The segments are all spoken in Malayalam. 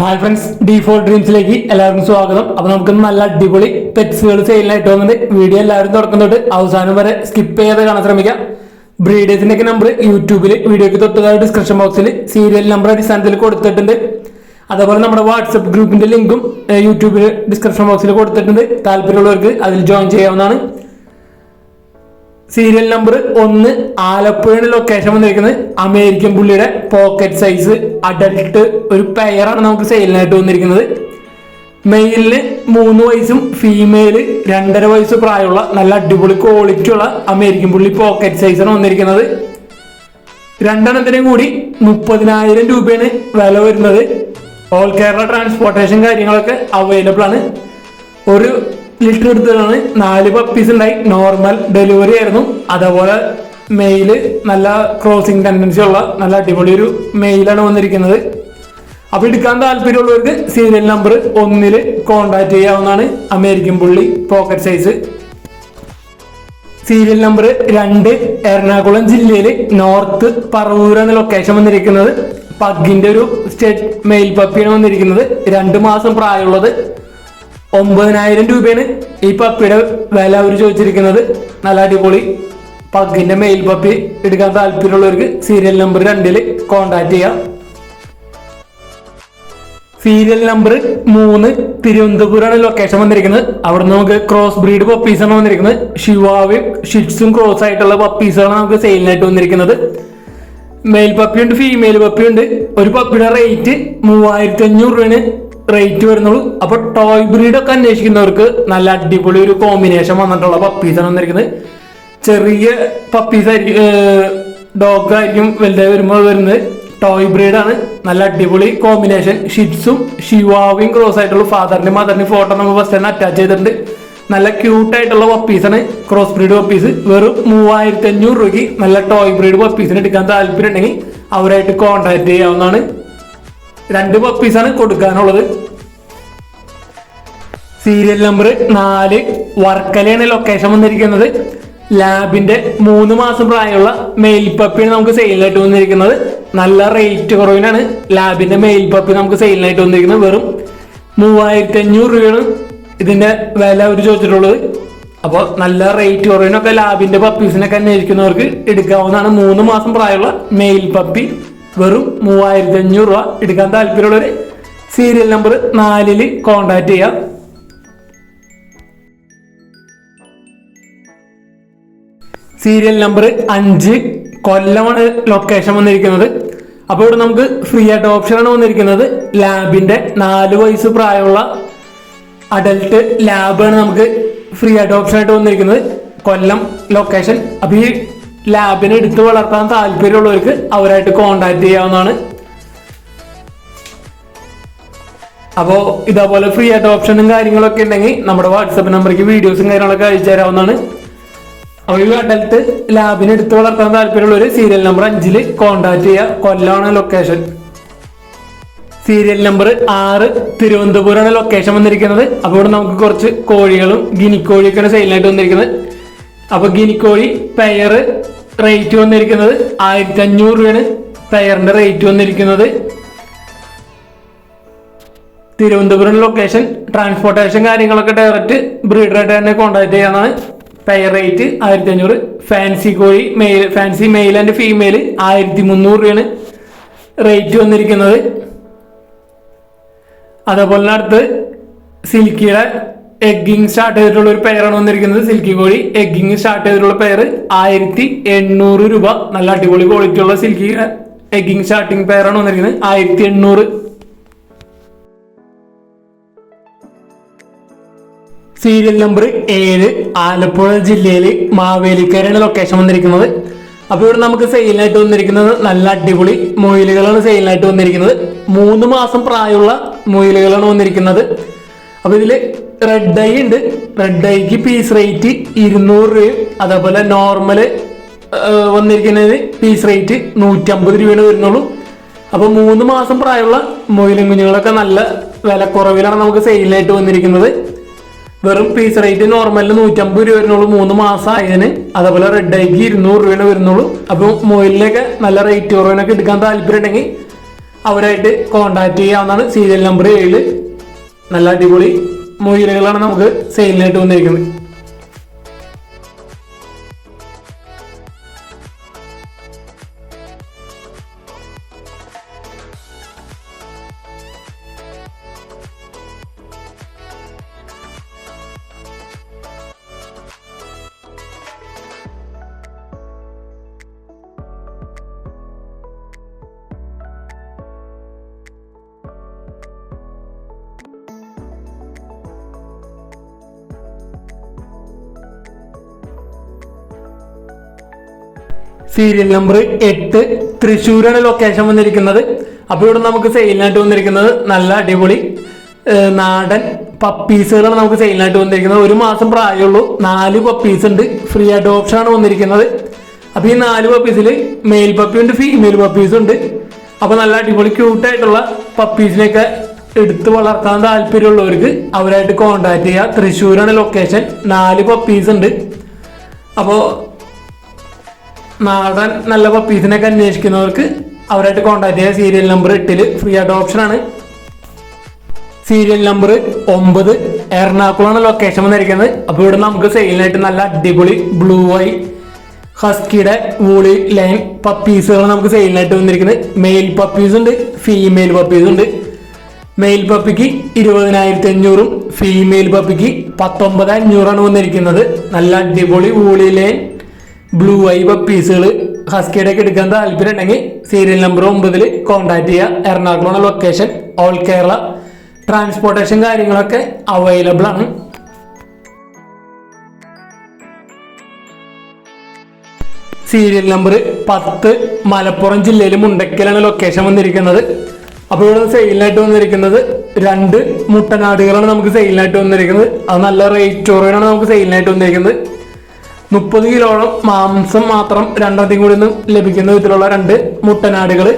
ഹായ് ഫ്രണ്ട്സ് ഡിഫോൾട്ട് ഡ്രീംസിലേക്ക് എല്ലാവർക്കും സ്വാഗതം. അപ്പൊ നമുക്ക് നല്ല അടിപൊളി പെറ്റ്സുകൾ സെയിലിനായിട്ട് വന്നിട്ട് വീഡിയോ എല്ലാവരും തുറക്കുന്നുണ്ട്. അവസാനം വരെ സ്കിപ്പ് ചെയ്യാതെ കാണാൻ ശ്രമിക്കാം. ബ്രീഡേഴ്സിന്റെ ഒക്കെ നമ്പർ യൂട്യൂബിൽ വീഡിയോക്ക് തൊട്ടതായ ഡിസ്ക്രിപ്ഷൻ ബോക്സിൽ സീരിയൽ നമ്പർ അടിസ്ഥാനത്തിൽ കൊടുത്തിട്ടുണ്ട്. അതേപോലെ നമ്മുടെ വാട്സപ്പ് ഗ്രൂപ്പിന്റെ ലിങ്കും യൂട്യൂബിൽ ഡിസ്ക്രിപ്ഷൻ ബോക്സിൽ കൊടുത്തിട്ടുണ്ട്. താല്പര്യമുള്ളവർക്ക് അതിൽ ജോയിൻ ചെയ്യാവുന്നതാണ്. സീരിയൽ നമ്പർ ഒന്ന് ആലപ്പുഴയുടെ ലൊക്കേഷൻ വന്നിരിക്കുന്നത് അമേരിക്കൻ പുള്ളിയുടെ പോക്കറ്റ് സൈസ് അഡൽട്ട് ഒരു പെയറാണ് നമുക്ക് സെയിലിനായിട്ട് വന്നിരിക്കുന്നത്. മെയിലിന് മൂന്ന് വയസ്സും ഫീമെയിൽ രണ്ടര വയസ്സ് പ്രായമുള്ള നല്ല അടിപൊളി ക്വാളിറ്റി ഉള്ള അമേരിക്കൻ പുള്ളി പോക്കറ്റ് സൈസാണ് വന്നിരിക്കുന്നത്. രണ്ടെണ്ണത്തിനും കൂടി മുപ്പതിനായിരം രൂപയാണ് വില വരുന്നത്. ഓൾ കേരള ട്രാൻസ്പോർട്ടേഷൻ കാര്യങ്ങളൊക്കെ അവൈലബിൾ ആണ്. ഒരു ലിറ്റർ എടുത്തതാണ് നാല് പപ്പീസ് ഉണ്ടായി. നോർമൽ ഡെലിവറി ആയിരുന്നു. അതേപോലെ മെയിൽ നല്ല ക്രോസിങ് ടെൻഡൻസി ഉള്ള നല്ല അടിപൊളി ഒരു മെയിലാണ് വന്നിരിക്കുന്നത്. അപ്പൊ എടുക്കാൻ താല്പര്യമുള്ളവർക്ക് സീരിയൽ നമ്പർ ഒന്നിൽ കോണ്ടാക്ട് ചെയ്യാവുന്നതാണ്. അമേരിക്കൻ പുള്ളി പോക്കറ്റ് സൈസ് സീരിയൽ നമ്പർ രണ്ട് എറണാകുളം ജില്ലയിൽ നോർത്ത് പറവൂർ എന്ന ലൊക്കേഷൻ വന്നിരിക്കുന്നത്. പഗിന്റെ ഒരു സ്റ്റേറ്റ് മെയിൽ പപ്പിയാണ് വന്നിരിക്കുന്നത്. രണ്ട് മാസം പ്രായമുള്ളത്. ഒമ്പതിനായിരം രൂപയാണ്. ഈ പപ്പിയുടെ വില അവർ ചോദിച്ചിരിക്കുന്നത്. നല്ല അടിപൊളി. പഗിന്റെ മെയിൽ പപ്പി എടുക്കാൻ താല്പര്യമുള്ളവർക്ക് സീരിയൽ നമ്പർ രണ്ടിൽ കോണ്ടാക്ട് ചെയ്യാം. സീരിയൽ നമ്പർ മൂന്ന് തിരുവനന്തപുരമാണ് ലൊക്കേഷൻ വന്നിരിക്കുന്നത്. അവിടെ നമുക്ക് ക്രോസ് ബ്രീഡ് പപ്പീസാണ് വന്നിരിക്കുന്നത്. ഷിവാവും ഷിറ്റ്സും ക്രോസ് ആയിട്ടുള്ള പപ്പീസാണ് നമുക്ക് സെയിലിനായിട്ട് വന്നിരിക്കുന്നത്. മെയിൽ പപ്പിയുണ്ട് ഫീമെയിൽ പപ്പിയുണ്ട് ഒരു പപ്പിയുടെ റേറ്റ് മൂവായിരത്തി അഞ്ഞൂറ് രൂപയാണ്. റേറ്റ് വരുന്നുള്ളൂ. അപ്പൊ ടോയ് ബ്രീഡ് ഒക്കെ അന്വേഷിക്കുന്നവർക്ക് നല്ല അടിപൊളി ഒരു കോമ്പിനേഷൻ വന്നിട്ടുള്ള പപ്പീസാണ് വന്നിരിക്കുന്നത്. ചെറിയ പപ്പീസ് ആയിരിക്കും ഡോഗ് ആയിരിക്കും വലുതായി വരുമ്പോൾ വരുന്നത്. ടോയ് ബ്രീഡ് ആണ്. നല്ല അടിപൊളി കോമ്പിനേഷൻ ഷിറ്റ്സും ഷിവാവും ക്രോസ് ആയിട്ടുള്ള ഫാദറിന്റെ മദറിന്റെ ഫോട്ടോ നമ്മൾ ഫസ്റ്റ് തന്നെ അറ്റാച്ച് ചെയ്തിട്ടുണ്ട്. നല്ല ക്യൂട്ട് ആയിട്ടുള്ള പപ്പീസാണ് ക്രോസ് ബ്രീഡ് പപ്പീസ് വെറും മൂവായിരത്തി അഞ്ഞൂറ് രൂപയ്ക്ക് നല്ല ടോയ് ബ്രീഡ് പപ്പീസിന് എടുക്കാൻ താല്പര്യം ഉണ്ടെങ്കിൽ അവരായിട്ട് കോൺടാക്ട് ചെയ്യാവുന്നതാണ്. രണ്ട് പപ്പീസാണ് കൊടുക്കാനുള്ളത്. സീരിയൽ നമ്പർ നാല് വർക്കലയാണ് ലൊക്കേഷൻ വന്നിരിക്കുന്നത്. ലാബിന്റെ മൂന്ന് മാസം പ്രായമുള്ള മെയിൽ പപ്പിയാണ് നമുക്ക് സെയിലിനായിട്ട് വന്നിരിക്കുന്നത്. നല്ല റേറ്റ് കുറവിനാണ് ലാബിന്റെ മെയിൽ പപ്പി നമുക്ക് സെയിലിനായിട്ട് വന്നിരിക്കുന്നത്. വെറും മൂവായിരത്തി അഞ്ഞൂറ് രൂപയാണ് ഇതിന്റെ വില അവർ ചോദിച്ചിട്ടുള്ളത്. അപ്പോൾ നല്ല റേറ്റ് കുറവിനൊക്കെ ലാബിന്റെ പപ്പീസിനൊക്കെ അന്വേഷിക്കുന്നവർക്ക് എടുക്കാവുന്നതാണ് മൂന്ന് മാസം പ്രായമുള്ള മെയിൽ പപ്പി വെറും മൂവായിരത്തി അഞ്ഞൂറ് രൂപ എടുക്കാൻ താല്പര്യമുള്ളവർ സീരിയൽ നമ്പർ നാലിൽ കോണ്ടാക്ട് ചെയ്യാം. സീരിയൽ നമ്പർ അഞ്ച് കൊല്ലമാണ് ലൊക്കേഷൻ വന്നിരിക്കുന്നത്. അപ്പോൾ ഇവിടെ നമുക്ക് ഫ്രീ ആയിട്ട് ആണ് വന്നിരിക്കുന്നത്. ലാബിന്റെ നാല് വയസ്സ് പ്രായമുള്ള അഡൽട്ട് ലാബാണ് നമുക്ക് ഫ്രീ ആയിട്ട് ഓപ്ഷൻ ആയിട്ട് വന്നിരിക്കുന്നത്. കൊല്ലം ലൊക്കേഷൻ അപ്പൊ ഈ ലാബിനെ എടുത്ത് വളർത്താൻ താല്പര്യമുള്ളവർക്ക് അവരായിട്ട് കോണ്ടാക്ട് ചെയ്യാവുന്നതാണ്. അപ്പോൾ ഇതേപോലെ ഫ്രീ ആയിട്ട് ഓപ്ഷനും കാര്യങ്ങളൊക്കെ ഉണ്ടെങ്കിൽ നമ്മുടെ വാട്സപ്പ് നമ്പറിലേക്ക് വീഡിയോസും കാര്യങ്ങളൊക്കെ അയച്ചു തരാവുന്നതാണ്. അപ്പോൾ ഈ അഡൽട്ട് ലാബിനെ എടുത്ത് വളർത്താൻ താല്പര്യമുള്ളവർ സീരിയൽ നമ്പർ അഞ്ചിൽ കോണ്ടാക്ട് ചെയ്യുക കൊല്ലമാണ് ലൊക്കേഷൻ സീരിയൽ നമ്പർ ആറ് തിരുവനന്തപുരമാണ് ലൊക്കേഷൻ വന്നിരിക്കുന്നത്. അപ്പോൾ ഇവിടെ നമുക്ക് കുറച്ച് കോഴികളും ഗിനിക്കോഴിയൊക്കെയാണ് സെയിലായിട്ട് വന്നിരിക്കുന്നത്. അപ്പോൾ ഗിനിക്കോഴി പെയർ റേറ്റ് വന്നിരിക്കുന്നത് ആയിരത്തി അഞ്ഞൂറ് രൂപയാണ് ടയറിന്റെ റേറ്റ് വന്നിരിക്കുന്നത്. തിരുവനന്തപുരം ലൊക്കേഷൻ ട്രാൻസ്പോർട്ടേഷൻ കാര്യങ്ങളൊക്കെ ഡയറക്റ്റ് ബ്രീഡറായിട്ട് തന്നെ കോൺടാക്ട് ചെയ്യാനാണ് ടയർ റേറ്റ് ആയിരത്തി അഞ്ഞൂറ് ഫാൻസി കോഴി male fancy male and female ആയിരത്തി മുന്നൂറ് രൂപയാണ് റേറ്റ് വന്നിരിക്കുന്നത്. അതേപോലെ അടുത്ത് സിൽക്കിയുടെ എഗ്ഗിങ് സ്റ്റാർട്ട് ചെയ്തിട്ടുള്ള ഒരു പെയറാണ് വന്നിരിക്കുന്നത്. സിൽക്കി കോഴി. എഗ്ഗിങ് സ്റ്റാർട്ട് ചെയ്തിട്ടുള്ള പെയർ ആയിരത്തി എണ്ണൂറ് രൂപ. നല്ല അടിപൊളി ക്വാളിറ്റി ഉള്ള സിൽക്കി എഗ്ഗിങ് സ്റ്റാർട്ടിങ് പെയറാണ് വന്നിരിക്കുന്നത്. ആയിരത്തി എണ്ണൂറ്. സീരിയൽ നമ്പർ ഏഴ് ആലപ്പുഴ ജില്ലയിൽ മാവേലിക്കരയാണ് ലൊക്കേഷൻ വന്നിരിക്കുന്നത്. അപ്പോൾ ഇവിടെ നമുക്ക് സെയിലായിട്ട് വന്നിരിക്കുന്നത് നല്ല അടിപൊളി മൊയിലുകളാണ് സെയിലായിട്ട് വന്നിരിക്കുന്നത്. മൂന്ന് മാസം പ്രായമുള്ള മൊയിലുകളാണ് വന്നിരിക്കുന്നത്. അപ്പോൾ ഇതിൽ റെഡ് ഐ ഉണ്ട്. റെഡ് ഐക്ക് പീസ് റേറ്റ് ഇരുന്നൂറ് രൂപയും അതേപോലെ നോർമൽ വന്നിരിക്കുന്നത് പീസ് റേറ്റ് നൂറ്റമ്പത് രൂപയാണ് വരുന്നുള്ളൂ. അപ്പോൾ മൂന്ന് മാസം പ്രായമുള്ള മൊയിലും കുഞ്ഞുങ്ങളൊക്കെ നല്ല വിലക്കുറവിലാണ് നമുക്ക് സെയിലായിട്ട് വന്നിരിക്കുന്നത്. വെറും പീസ് റേറ്റ് നോർമലിന് നൂറ്റമ്പത് രൂപ വരുന്നുള്ളൂ മൂന്ന് മാസം ആയതിന്. അതേപോലെ റെഡ് ഐക്ക് ഇരുന്നൂറ് രൂപയാണ് വരുന്നുള്ളൂ. അപ്പോൾ മൊയിലിനൊക്കെ നല്ല റേറ്റ് കുറവിനൊക്കെ എടുക്കാൻ താല്പര്യം ഉണ്ടെങ്കിൽ അവരായിട്ട് കോണ്ടാക്ട് ചെയ്യാവുന്നതാണ്. സീരിയൽ നമ്പർ ഏഴിൽ നല്ല അടിപൊളി. മൊയിലുകളാണ് നമുക്ക് സെയിലിനായിട്ട് വന്നിരിക്കുന്നത്. സീരിയൽ നമ്പർ എട്ട് തൃശ്ശൂരാണ് ലൊക്കേഷൻ വന്നിരിക്കുന്നത്. അപ്പോൾ ഇവിടെ നമുക്ക് സെയിലിനായിട്ട് വന്നിരിക്കുന്നത് നല്ല അടിപൊളി നാടൻ പപ്പീസുകളാണ് നമുക്ക് സെയിലിനായിട്ട് വന്നിരിക്കുന്നത്. ഒരു മാസം പ്രായമുള്ളൂ. നാല് പപ്പീസ് ഉണ്ട്. ഫ്രീ അഡോപ്ഷൻ ആണ് വന്നിരിക്കുന്നത്. അപ്പോൾ ഈ നാല് പപ്പീസിൽ മെയിൽ പപ്പി ഉണ്ട് ഫീമെയിൽ പപ്പീസും ഉണ്ട്. അപ്പോൾ നല്ല അടിപൊളി ക്യൂട്ടായിട്ടുള്ള പപ്പീസിനെയൊക്കെ എടുത്ത് വളർത്താൻ താല്പര്യമുള്ളവർക്ക് അവരായിട്ട് കോണ്ടാക്ട് ചെയ്യുക തൃശ്ശൂരാണ് ലൊക്കേഷൻ നാല് പപ്പീസ് ഉണ്ട്. അപ്പോൾ നാടൻ നല്ല പപ്പീസിനൊക്കെ അന്വേഷിക്കുന്നവർക്ക് അവരായിട്ട് കോൺടാക്ട് ചെയ്യുക സീരിയൽ നമ്പർ എട്ടിൽ ഫ്രീ അഡോപ്ഷൻ ആണ്. സീരിയൽ നമ്പർ ഒമ്പത്. എറണാകുളമാണ് ലൊക്കേഷൻ വന്നിരിക്കുന്നത്. അപ്പോൾ ഇവിടെ നമുക്ക് സെയിലിനായിട്ട് നല്ല അടിപൊളി ബ്ലൂ ഐ ഹസ്കിയുടെ വൂളി ലൈൻ പപ്പീസുകൾ നമുക്ക് സെയിലിനായിട്ട് വന്നിരിക്കുന്നത്. മെയിൽ പപ്പീസ് ഉണ്ട് ഫീമെയിൽ പപ്പീസ് ഉണ്ട്. മെയിൽ പപ്പിക്ക് ഇരുപതിനായിരത്തി അഞ്ഞൂറും ഫീമെയിൽ പപ്പിക്ക് പത്തൊമ്പത് അഞ്ഞൂറാണ് വന്നിരിക്കുന്നത്. നല്ല അടിപൊളി വൂളി ലൈൻ ബ്ലൂ ഐ പപ്പീസുകൾ ഹസ്കിയുടെ ഒക്കെ എടുക്കാൻ താല്പര്യം ഉണ്ടെങ്കിൽ സീരിയൽ നമ്പർ ഒമ്പതിൽ കോൺടാക്ട് ചെയ്യുക. Ernakulam location all Kerala transportation കാര്യങ്ങളൊക്കെ അവൈലബിൾ ആണ്. സീരിയൽ നമ്പർ പത്ത് മലപ്പുറം ജില്ലയിൽ മുണ്ടക്കലാണ് ലൊക്കേഷൻ വന്നിരിക്കുന്നത്. അപ്പോൾ ഇവിടെ സെയിലിനായിട്ട് വന്നിരിക്കുന്നത് രണ്ട് മുട്ടനാടുകളാണ് നമുക്ക് സെയിലിനായിട്ട് വന്നിരിക്കുന്നത്. അത് നല്ല റേറ്റ് റേറ്റോറിയാണ് നമുക്ക് സെയിലിനായിട്ട് വന്നിരിക്കുന്നത്. മുപ്പത് കിലോളം മാംസം മാത്രം രണ്ടെണ്ണത്തിൽ കൂടി ലഭിക്കുന്ന വിധത്തിലുള്ള രണ്ട് മുട്ടനാടുകൾ.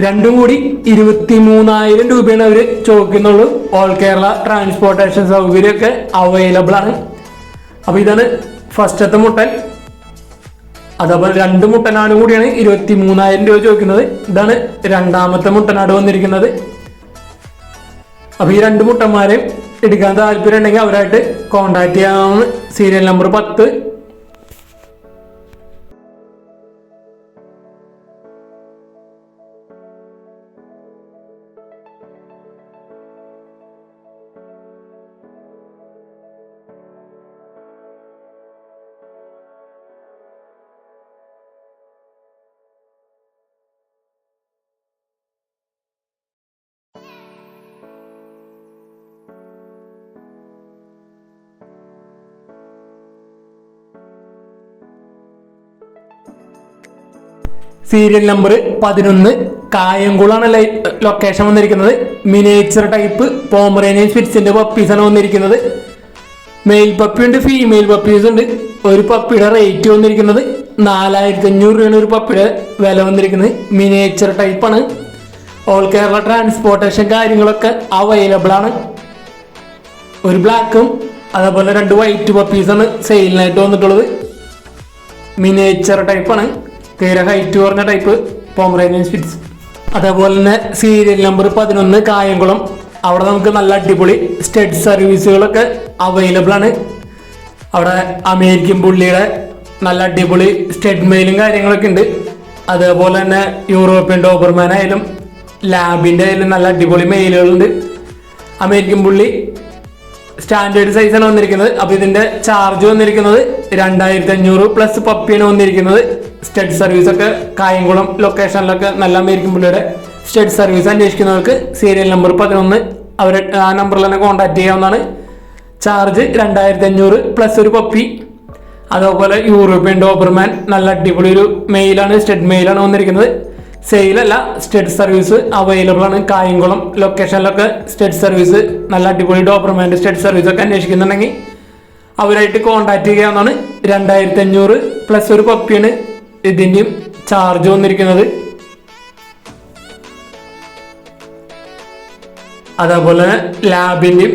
രണ്ടും കൂടി ഇരുപത്തി മൂന്നായിരം രൂപയാണ് അവർ ചോദിക്കുന്നുള്ളൂ. ഓൾ കേരള ട്രാൻസ്പോർട്ടേഷൻ സൗകര്യമൊക്കെ അവൈലബിൾ ആണ്. അപ്പൊ ഇതാണ് ഫസ്റ്റത്തെ മുട്ടൻ. അതേപോലെ രണ്ട് മുട്ടനാട് കൂടിയാണ് ഇരുപത്തി മൂന്നായിരം രൂപ ചോദിക്കുന്നത്. ഇതാണ് രണ്ടാമത്തെ മുട്ടനാട് വന്നിരിക്കുന്നത്. അപ്പൊ ഈ രണ്ട് മുട്ടന്മാരെയും എടുക്കാൻ താല്പര്യം ഉണ്ടെങ്കിൽ അവരായിട്ട് കോണ്ടാക്ട് ചെയ്യാവുന്ന സീരിയൽ നമ്പർ പത്ത് സീരിയൽ നമ്പർ പതിനൊന്ന് കായംകുളാണ് ലൊക്കേഷൻ വന്നിരിക്കുന്നത്. മിനേച്ചർ ടൈപ്പ് പോമറേനിയൻ സ്പിറ്റ്സിന്റെ പപ്പീസാണ് വന്നിരിക്കുന്നത്. മെയിൽ പപ്പി ഉണ്ട് ഫീമെയിൽ പപ്പീസ് ഉണ്ട്. ഒരു പപ്പിയുടെ റേറ്റ് വന്നിരിക്കുന്നത് നാലായിരത്തി അഞ്ഞൂറ് രൂപയാണ് ഒരു പപ്പിയുടെ വില വന്നിരിക്കുന്നത്. മിനേച്ചർ ടൈപ്പാണ് ഓൾ കേരള ട്രാൻസ്പോർട്ടേഷൻ കാര്യങ്ങളൊക്കെ അവൈലബിൾ ആണ്. ഒരു ബ്ലാക്കും അതേപോലെ രണ്ട് വൈറ്റ് പപ്പീസാണ് സെയിലിനായിട്ട് വന്നിട്ടുള്ളത്. മിനേച്ചർ ടൈപ്പാണ് തീരെ ഹൈറ്റ് കുറഞ്ഞ ടൈപ്പ് പോമറേനിയൻ സ്പിറ്റ്സ് അതേപോലെ തന്നെ സീരിയൽ നമ്പർ പതിനൊന്ന് കായംകുളം. അവിടെ നമുക്ക് നല്ല അടിപൊളി സ്റ്റഡ് സർവീസുകളൊക്കെ അവൈലബിൾ ആണ്. അവിടെ അമേരിക്കൻ പുള്ളിയുടെ നല്ല അടിപൊളി സ്റ്റഡ് മെയിലും കാര്യങ്ങളൊക്കെ ഉണ്ട്. അതേപോലെ തന്നെ യൂറോപ്യൻ ഡോബർമാൻ ആയാലും ലാബിന്റെ ആയാലും നല്ല അടിപൊളി മെയിലുകളുണ്ട് അമേരിക്കൻ പുള്ളി സ്റ്റാൻഡേർഡ് സൈസാണ് വന്നിരിക്കുന്നത്. അപ്പോൾ ഇതിന്റെ ചാർജ് വന്നിരിക്കുന്നത് രണ്ടായിരത്തി അഞ്ഞൂറ് പ്ലസ് പപ്പിയാണ് വന്നിരിക്കുന്നത്. സ്റ്റഡ് സർവീസ് ഒക്കെ കായംകുളം ലൊക്കേഷനിലൊക്കെ നല്ല അമേരിക്കൻ പുള്ളിയുടെ സ്റ്റഡ് സർവീസ് അന്വേഷിക്കുന്നവർക്ക് സീരിയൽ നമ്പർ പതിനൊന്ന്. അവരെ ആ നമ്പറിൽ തന്നെ കോൺടാക്ട് ചെയ്യാവുന്നതാണ്. ചാർജ് രണ്ടായിരത്തി അഞ്ഞൂറ് പ്ലസ് ഒരു പപ്പി അതേപോലെ യൂറോപ്യൻ ഡോബർമാൻ നല്ല അടിപൊളി ഒരു മെയിലാണ് സ്റ്റഡ് മെയിലാണ് വന്നിരിക്കുന്നത്. സെയിലല്ല സ്റ്റഡ് സർവീസ് അവൈലബിൾ ആണ്. കായംകുളം ലൊക്കേഷനിലൊക്കെ സ്റ്റഡ് സർവീസ് നല്ല അടിപൊളി ഡോബർമാന്റെ സ്റ്റഡ് സർവീസ് ഒക്കെ അന്വേഷിക്കുന്നുണ്ടെങ്കിൽ അവരായിട്ട് കോൺടാക്ട് ചെയ്യാവുന്നതാണ്. രണ്ടായിരത്തി അഞ്ഞൂറ് പ്ലസ് ഒരു പപ്പിയാണ് ഇതിന്റെയും ചാർജ് വന്നിരിക്കുന്നത്. അതേപോലെ ലാബിന്റെയും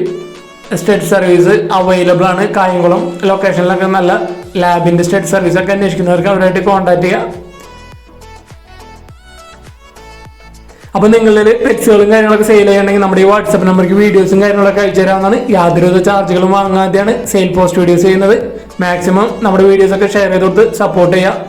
സ്റ്റേറ്റ് സർവീസ് അവൈലബിൾ ആണ്. കായംകുളം ലൊക്കേഷനിലൊക്കെ നല്ല ലാബിന്റെ സ്റ്റേറ്റ് സർവീസ് ഒക്കെ അന്വേഷിക്കുന്നവർക്ക് അവരായിട്ട് കോൺടാക്ട് ചെയ്യാം. അപ്പൊ നിങ്ങളിൽ പെറ്റ്സുകളും കാര്യങ്ങളൊക്കെ സെയിൽ ചെയ്യണമെങ്കിൽ നമ്മുടെ ഈ വാട്സപ്പ് നമ്പർക്ക് വീഡിയോസും കാര്യങ്ങളൊക്കെ അയച്ചു തരാവുന്നതാണ്. യാതൊരുവിധ ചാർജുകളും വാങ്ങാതെയാണ് സെയിൽ പോസ്റ്റ് വീഡിയോസ് ചെയ്യുന്നത്. മാക്സിമം നമ്മുടെ വീഡിയോസ് ഒക്കെ ഷെയർ ചെയ്ത് കൊടുത്ത് സപ്പോർട്ട് ചെയ്യുക